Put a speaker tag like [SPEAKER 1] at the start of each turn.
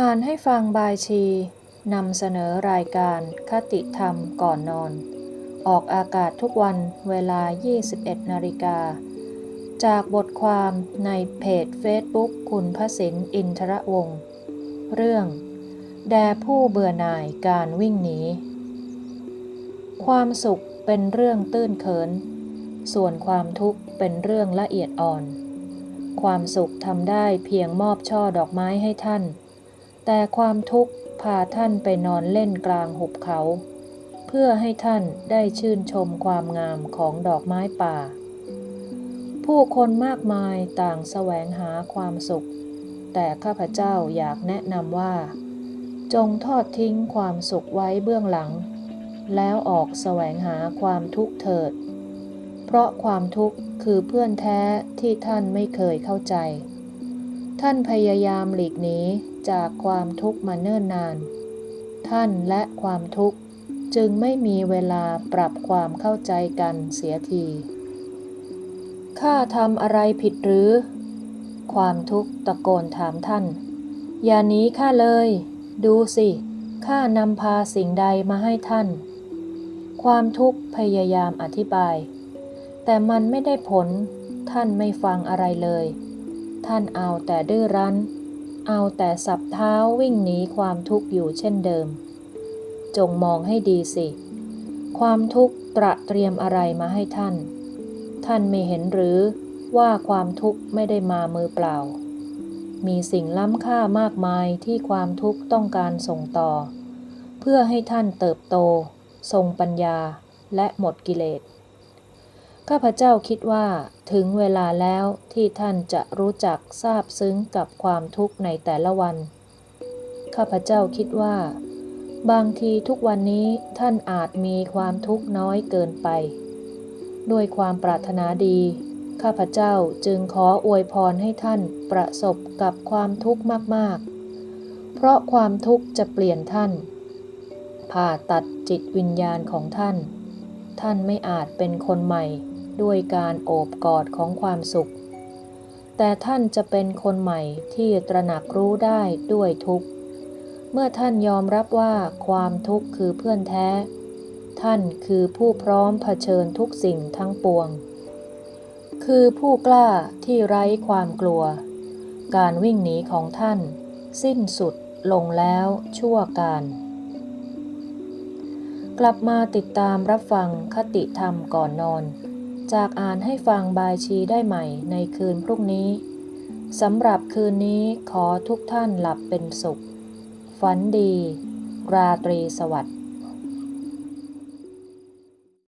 [SPEAKER 1] อ่านให้ฟังบายชีนำเสนอรายการคติธรรมก่อนนอน ออกอากาศทุกวันเวลา 21 นาฬิกา จากบทความในเพจ Facebook คุณพระสินอินทรวงศ์เรื่อง แด่ผู้เบื่อหน่ายการวิ่งหนี ความสุขเป็นเรื่องตื้นเขิน ส่วนความทุกข์เป็นเรื่องละเอียดอ่อน ความสุขทำได้เพียงมอบช่อดอกไม้ให้ท่าน แต่ความทุกข์พาท่านไปนอนเล่นกลางหุบเขา เพื่อให้ท่านได้ชื่นชมความงามของดอกไม้ป่า ผู้คนมากมายต่างแสวงหาความสุข แต่ข้าพเจ้าอยากแนะนำว่า จงทอดทิ้งความสุขไว้เบื้องหลัง แล้วออกแสวงหาความทุกข์เถิด เพราะความทุกข์คือเพื่อนแท้ที่ท่านไม่เคยเข้าใจ ท่านพยายามหลีกหนีจากความทุกข์มาเนิ่นนาน ท่านและความทุกข์จึงไม่มีเวลาปรับความเข้าใจกันเสียที ข้าทำอะไรผิดหรือ ความทุกข์ตะโกนถามท่าน อย่าหนีข้าเลย ดูสิ ข้านำพาสิ่งใดมาให้ท่าน ความทุกข์พยายามอธิบาย แต่มันไม่ได้ผล ท่านไม่ฟังอะไรเลย ท่านเอาแต่ดื้อรั้น เอาแต่สับเท้าวิ่งหนีความทุกข์อยู่เช่นเดิม จงมองให้ดีสิ ความทุกข์ตระเตรียมอะไรมาให้ท่าน ท่านไม่เห็นหรือว่าความทุกข์ไม่ได้มามือเปล่า มีสิ่งล้ำค่ามากมายที่ความทุกข์ต้องการส่งต่อ เพื่อให้ท่านเติบโต ทรงปัญญาและหมดกิเลส ข้าพเจ้าคิดว่าถึงเวลาแล้วที่ท่านจะรู้จักทราบซึ้งกับความทุกข์ในแต่ละวัน ข้าพเจ้าคิดว่า บางทีทุกวันนี้ท่านอาจมีความทุกข์น้อยเกินไป ด้วยความปรารถนาดี ข้าพเจ้าจึงขออวยพรให้ท่านประสบกับความทุกข์มากๆ เพราะความทุกข์จะเปลี่ยนท่าน ผ่าตัดจิตวิญญาณของท่าน ท่านไม่อาจเป็นคนใหม่ ด้วยการโอบกอดของความสุข แต่ท่านจะเป็นคนใหม่ที่ตระหนักรู้ได้ด้วยทุกข์ เมื่อท่านยอมรับว่าความทุกข์คือเพื่อนแท้ ท่านคือผู้พร้อมเผชิญทุกสิ่งทั้งปวง คือผู้กล้าที่ไร้ความกลัว การวิ่งหนีของท่าน สิ้นสุดลงแล้วชั่วการกลับมาติดตามรับฟังคติธรรมก่อนนอน จากอ่านให้ฟังบายชีได้ใหม่ในคืนพรุ่งนี้สำหรับคืนนี้ขอทุกท่านหลับเป็นสุข ฝันดี ราตรีสวัสดิ์